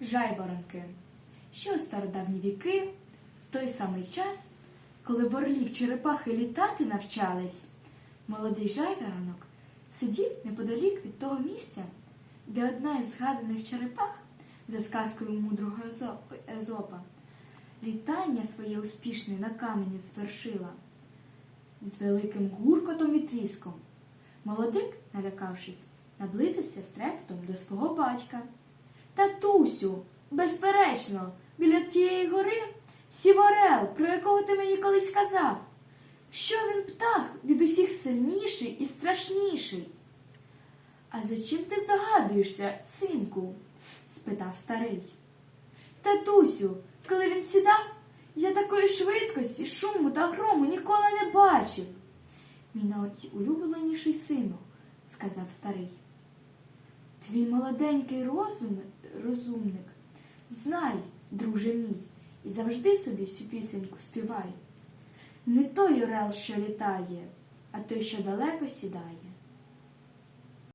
Жайворонки. Ще у стародавні віки, в той самий час, коли в орлів черепахи літати навчались, молодий жайворонок сидів неподалік від того місця, де одна із згаданих черепах за сказкою мудрого Езо- Езопа літання своє успішне на камені звершила з великим гуркотом і тріском. Молодик, налякавшись, наблизився з трепетом до свого батька. Татусю, безперечно, біля тієї гори сів орел, про якого ти мені колись казав. Що він птах від усіх сильніший і страшніший? А за чим ти здогадуєшся, синку? спитав старий. Татусю, коли він сідав, я такої швидкості, шуму та грому ніколи не бачив. Мій найулюбленіший сину, сказав старий. Твій молоденький розум, розумник, знай, друже мій, і завжди собі цю пісеньку співай. Не той орел, що літає, а той, що далеко сідає.